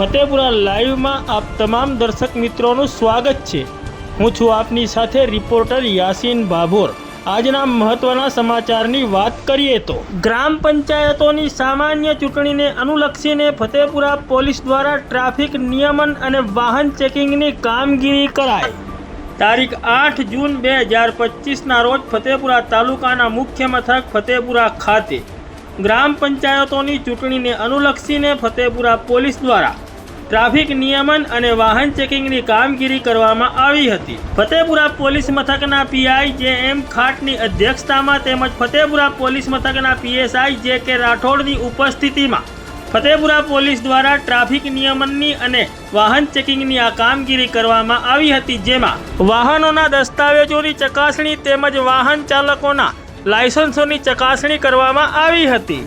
ફતેપુરા લાઈવમાં આપ તમામ દર્શક મિત્રોનું સ્વાગત છે. હું છું આપની સાથે રિપોર્ટર યાસીન ભાભોર આજના મહત્વના સમાચારની વાત કરીએ તો, ગ્રામ પંચાયતોની સામાન્ય ચૂંટણીને અનુલક્ષીને ફતેપુરા પોલીસ દ્વારા ટ્રાફિક નિયમન અને વાહન ચેકિંગની કામગીરી કરાય તારીખ આઠ જૂન બે હજાર પચીસના રોજ ફતેપુરા તાલુકાના મુખ્ય મથક ફતેપુરા ખાતે ગ્રામ પંચાયતોની ચૂંટણીને અનુલક્ષીને ફતેપુરા પોલીસ દ્વારા ટ્રાફિક નિયમન અને વાહન ચેકિંગની કામગીરી કરવામાં આવી હતી. ફતેપુરા પોલીસ મથકના પીઆઈ જે એમ ખાટની અધ્યક્ષતામાં તેમજ ફતેપુરા પોલીસ મથકના પીએસઆઈ જે કે રાઠોડની ઉપસ્થિતિમાં ફતેપુરા પોલીસ દ્વારા ટ્રાફિક નિયમનની અને વાહન ચેકિંગની આ કામગીરી કરવામાં આવી હતી, જેમાં વાહનોના દસ્તાવેજોની ચકાસણી તેમજ વાહન ચાલકોના લાયસન્સોની ચકાસણી કરવામાં આવી હતી.